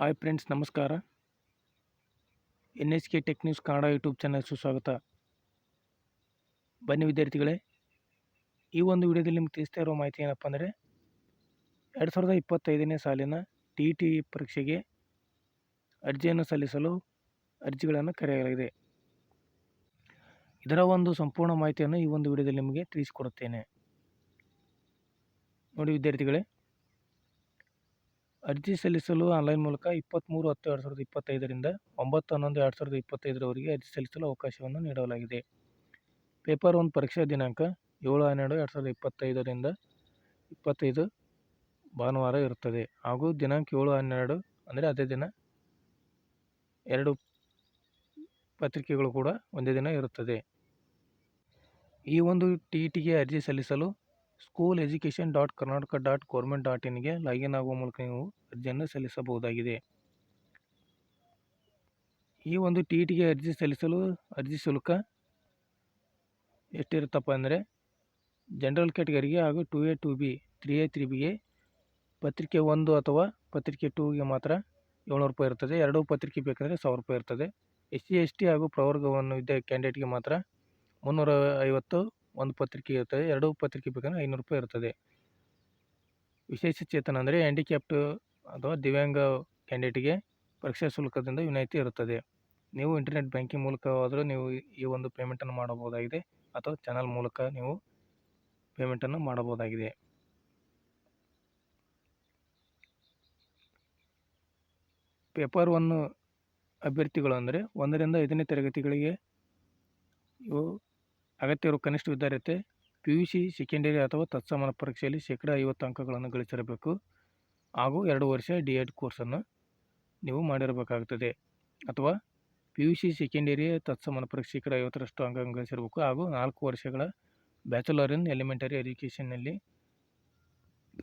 Hi friends, ನಮಸ್ಕಾರ. N S K tech news Kannada YouTube channel ಸುಸ್ವಾಗತ. ಬನ್ನಿ ವಿದ್ಯಾರ್ಥಿಗಳೇ, ಈ ಒಂದು ವಿಡಿಯೋದಲ್ಲಿ ನಿಮ್ಗೆ ತಿಳಿಸ್ತಾ ಇರೋ ಮಾಹಿತಿ ಏನಪ್ಪ ಅಂದರೆ, ಎರಡು ಸಾವಿರದ ಇಪ್ಪತ್ತೈದನೇ ಸಾಲಿನ ಟಿ ಟಿ ಪರೀಕ್ಷೆಗೆ ಅರ್ಜಿಯನ್ನು ಸಲ್ಲಿಸಲು ಅರ್ಜಿಗಳನ್ನು ಕರೆಯಲಾಗಿದೆ. ಇದರ ಒಂದು ಸಂಪೂರ್ಣ ಮಾಹಿತಿಯನ್ನು ಈ ಒಂದು ವಿಡಿಯೋದಲ್ಲಿ ನಿಮಗೆ ತಿಳಿಸಿಕೊಡುತ್ತೇನೆ. ನೋಡಿ ವಿದ್ಯಾರ್ಥಿಗಳೇ ಅರ್ಜಿ ಸಲ್ಲಿಸಲು ಆನ್ಲೈನ್ ಮೂಲಕ ಇಪ್ಪತ್ತ್ಮೂರು ಹತ್ತು ಎರಡು ಸಾವಿರದ ಇಪ್ಪತ್ತೈದರಿಂದ ಒಂಬತ್ತು ಹನ್ನೊಂದು ಎರಡು ಸಾವಿರದ ಇಪ್ಪತ್ತೈದರವರೆಗೆ ಅರ್ಜಿ ಸಲ್ಲಿಸಲು ಅವಕಾಶವನ್ನು ನೀಡಲಾಗಿದೆ. ಪೇಪರ್ ಒಂದು ಪರೀಕ್ಷಾ ದಿನಾಂಕ ಏಳು ಹನ್ನೆರಡು ಎರಡು ಸಾವಿರದ ಇಪ್ಪತ್ತೈದರಿಂದ ಇಪ್ಪತ್ತೈದು ಭಾನುವಾರ ಇರುತ್ತದೆ. ಹಾಗೂ ದಿನಾಂಕ ಏಳು ಹನ್ನೆರಡು ಅಂದರೆ ಅದೇ ದಿನ ಎರಡು ಪತ್ರಿಕೆಗಳು ಕೂಡ ಒಂದೇ ದಿನ ಇರುತ್ತದೆ. ಈ ಒಂದು ಟಿ ಟಿಗೆ ಅರ್ಜಿ ಸಲ್ಲಿಸಲು school education dot Karnataka dot government dot ಇನ್ಗೆ login ಆಗುವ ಮೂಲಕ ನೀವು ಅರ್ಜಿಯನ್ನು ಸಲ್ಲಿಸಬಹುದಾಗಿದೆ. ಈ ಒಂದು ಟಿ ಇಟಿಗೆ ಟಿಗೆ ಅರ್ಜಿ ಸಲ್ಲಿಸಲು, ಅರ್ಜಿ ಶುಲ್ಕ ಎಷ್ಟಿರುತ್ತಪ್ಪ ಅಂದರೆ ಜನರಲ್ ಕ್ಯಾಟಗರಿಗೆ ಹಾಗೂ two A two B three A three ಬಿಗೆ ಪತ್ರಿಕೆ ಒಂದು ಅಥವಾ ಪತ್ರಿಕೆ ಟೂಗೆ ಮಾತ್ರ ಏಳ್ನೂರು ರೂಪಾಯಿ ಇರ್ತದೆ. ಎರಡೂ ಪತ್ರಿಕೆ ಬೇಕಂದರೆ ಸಾವಿರ ರೂಪಾಯಿ ಇರ್ತದೆ. ಎಸ್ ಸಿ, ಎಸ್ ಟಿ ಹಾಗೂ ಪ್ರವರ್ಗವನ್ನು ಇದ್ದ ಕ್ಯಾಂಡಿಡೇಟ್ಗೆ ಮಾತ್ರ ಮುನ್ನೂರ ಐವತ್ತು ಒಂದು ಪತ್ರಿಕೆ ಇರ್ತದೆ, ಎರಡು ಪತ್ರಿಕೆ ಬೇಕಂದರೆ ಐನೂರು ರೂಪಾಯಿ ಇರ್ತದೆ. ವಿಶೇಷ ಚೇತನ ಅಂದರೆ ಹ್ಯಾಂಡಿಕ್ಯಾಪ್ಟ್ ಅಥವಾ ದಿವ್ಯಾಂಗ ಕ್ಯಾಂಡಿಡೇಟ್ಗೆ ಪರೀಕ್ಷಾ ಶುಲ್ಕದಿಂದ ವಿನಾಯಿತಿ ಇರುತ್ತದೆ. ನೀವು ಇಂಟರ್ನೆಟ್ ಬ್ಯಾಂಕಿಂಗ್ ಮೂಲಕವಾದರೂ ನೀವು ಈ ಒಂದು ಪೇಮೆಂಟನ್ನು ಮಾಡಬಹುದಾಗಿದೆ ಅಥವಾ ಚಾನಲ್ ಮೂಲಕ ನೀವು ಪೇಮೆಂಟನ್ನು ಮಾಡಬಹುದಾಗಿದೆ. ಪೇಪರ್ ಒನ್ ಅಭ್ಯರ್ಥಿಗಳು ಅಂದರೆ ಒಂದರಿಂದ ಐದನೇ ತರಗತಿಗಳಿಗೆ ಇವು ಅಗತ್ಯ ಕನಿಷ್ಠ ವಿದ್ಯಾರ್ಥಿ ಪಿ ಯು ಸಿ ಸೆಕೆಂಡರಿ ಅಥವಾ ತತ್ಸಮಾನ ಪರೀಕ್ಷೆಯಲ್ಲಿ ಶೇಕಡ ಐವತ್ತು ಅಂಕಗಳನ್ನು ಗಳಿಸಿರಬೇಕು. ಹಾಗೂ ಎರಡು ವರ್ಷ ಡಿ ಎಡ್ ಕೋರ್ಸನ್ನು ನೀವು ಮಾಡಿರಬೇಕಾಗುತ್ತದೆ. ಅಥವಾ ಪಿ ಯು ಸಿ ಸೆಕೆಂಡರಿ ತತ್ಸಮಾನ ಪರೀಕ್ಷೆ ಶೇಕಡ ಐವತ್ತರಷ್ಟು ಅಂಕಗಳನ್ನು ಗಳಿಸಿರಬೇಕು. ಹಾಗೂ ನಾಲ್ಕು ವರ್ಷಗಳ ಬ್ಯಾಚುಲರ್ ಇನ್ ಎಲಿಮೆಂಟರಿ ಎಜುಕೇಷನ್ನಲ್ಲಿ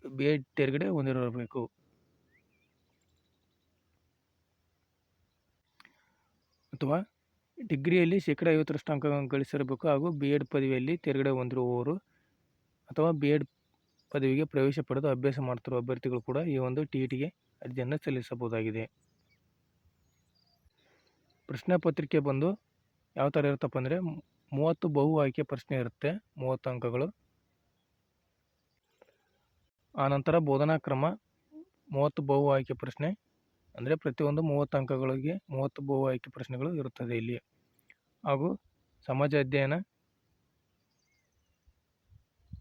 ಬಿ ಎಡ್ ತೇರ್ಗಡೆ ಹೊಂದಿರಬೇಕು. ಅಥವಾ ಡಿಗ್ರಿಯಲ್ಲಿ ಶೇಕಡ ಐವತ್ತರಷ್ಟು ಅಂಕಗಳನ್ನು ಗಳಿಸಿರಬೇಕು ಹಾಗೂ ಬಿ ಎಡ್ ಪದವಿಯಲ್ಲಿ ತೆರಗಡೆ ಹೊಂದಿರುವವರು ಅಥವಾ ಬಿ ಎಡ್ ಪದವಿಗೆ ಪ್ರವೇಶ ಪಡೆದು ಅಭ್ಯಾಸ ಮಾಡುತ್ತಿರುವ ಅಭ್ಯರ್ಥಿಗಳು ಕೂಡ ಈ ಒಂದು ಟಿ ಇ ಅರ್ಜಿಯನ್ನು ಸಲ್ಲಿಸಬಹುದಾಗಿದೆ. ಪ್ರಶ್ನೆ ಪತ್ರಿಕೆ ಬಂದು ಯಾವ ಥರ ಇರುತ್ತಪ್ಪ ಅಂದರೆ ಮೂವತ್ತು ಬಹು ಆಯ್ಕೆ ಪ್ರಶ್ನೆ ಇರುತ್ತೆ, ಮೂವತ್ತು ಅಂಕಗಳು. ಆನಂತರ ಬೋಧನಾ ಕ್ರಮ, ಮೂವತ್ತು ಬಹು ಆಯ್ಕೆ ಪ್ರಶ್ನೆ ಅಂದರೆ ಪ್ರತಿಯೊಂದು ಮೂವತ್ತು ಅಂಕಗಳಿಗೆ ಮೂವತ್ತು ಬಹು ಆಯ್ಕೆ ಪ್ರಶ್ನೆಗಳು ಇರುತ್ತದೆ ಇಲ್ಲಿ. ಹಾಗೂ ಸಮಾಜ ಅಧ್ಯಯನ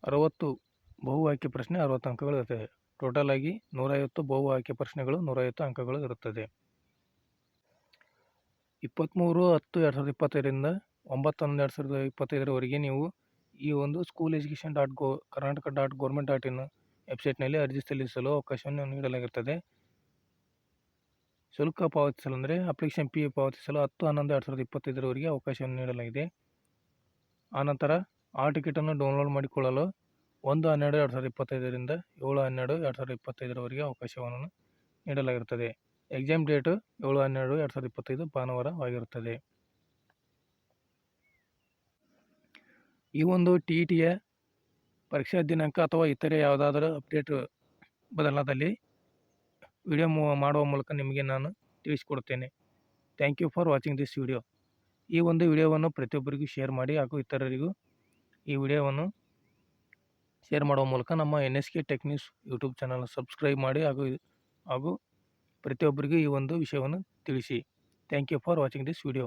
ಅರವತ್ತು ಬಹು ಆಯ್ಕೆ ಪ್ರಶ್ನೆ ಅರವತ್ತು ಅಂಕಗಳು ಇರ್ತದೆ. ಟೋಟಲ್ ಆಗಿ ನೂರೈವತ್ತು ಬಹು ಆಯ್ಕೆ ಪ್ರಶ್ನೆಗಳು ನೂರೈವತ್ತು ಅಂಕಗಳು ಇರುತ್ತದೆ. ಇಪ್ಪತ್ತ್ಮೂರು ಹತ್ತು ಎರಡು ಸಾವಿರದ ಇಪ್ಪತ್ತೈದರಿಂದ ಒಂಬತ್ತೊಂದು ಎರಡು ಸಾವಿರದ ಇಪ್ಪತ್ತೈದರವರೆಗೆ ನೀವು ಈ ಒಂದು school education dot go Karnataka dot government dot in ವೆಬ್ಸೈಟ್ನಲ್ಲಿ ಅರ್ಜಿ ಸಲ್ಲಿಸಲು ಅವಕಾಶವನ್ನು ನೀಡಲಾಗಿರುತ್ತದೆ ಶುಲ್ಕ ಪಾವತಿಸಲು ಅಂದರೆ ಅಪ್ಲಿಕೇಶನ್ ಪಿ ಪಾವತಿಸಲು ಹತ್ತು, ಹನ್ನೊಂದು, ಎರಡು ಸಾವಿರದ ಇಪ್ಪತ್ತೈದರವರೆಗೆ ಅವಕಾಶವನ್ನು ನೀಡಲಾಗಿದೆ. ಆನಂತರ ಆ ಟಿಕೆಟನ್ನು ಡೌನ್ಲೋಡ್ ಮಾಡಿಕೊಳ್ಳಲು ಒಂದು, ಹನ್ನೆರಡು, ಎರಡು ಸಾವಿರದ ಇಪ್ಪತ್ತೈದರಿಂದ ಏಳು, ಹನ್ನೆರಡು, ಎರಡು ಸಾವಿರದ ಇಪ್ಪತ್ತೈದರವರೆಗೆ ಅವಕಾಶವನ್ನು ನೀಡಲಾಗಿರುತ್ತದೆ. ಎಕ್ಸಾಮ್ ಡೇಟು ಏಳು, ಹನ್ನೆರಡು, ಎರಡು ಸಾವಿರದ ಇಪ್ಪತ್ತೈದು ಭಾನುವಾರವಾಗಿರುತ್ತದೆ ಈ ಒಂದು ಟಿ ಇ ಟಿಯ ಪರೀಕ್ಷಾ ದಿನಾಂಕ ಅಥವಾ ಇತರೆ ಯಾವುದಾದರೂ ಅಪ್ಡೇಟ್ ಬದಲಾದಲ್ಲಿ ವಿಡಿಯೋ ಮಾಡುವ ಮೂಲಕ ನಿಮಗೆ ನಾನು ತಿಳಿಸಿಕೊಡುತ್ತೇನೆ. Thank you for watching this video. ಈ ಒಂದು ವಿಡಿಯೋವನ್ನು ಪ್ರತಿಯೊಬ್ಬರಿಗೂ ಶೇರ್ ಮಾಡಿ ಹಾಗೂ ಇತರರಿಗೂ ಈ ವಿಡಿಯೋವನ್ನು ಶೇರ್ ಮಾಡುವ ಮೂಲಕ ನಮ್ಮ N S K technics YouTube channel subscribe ಮಾಡಿ ಹಾಗೂ ಹಾಗೂ ಪ್ರತಿಯೊಬ್ಬರಿಗೂ ಈ ಒಂದು ವಿಷಯವನ್ನು ತಿಳಿಸಿ. Thank you for watching this video.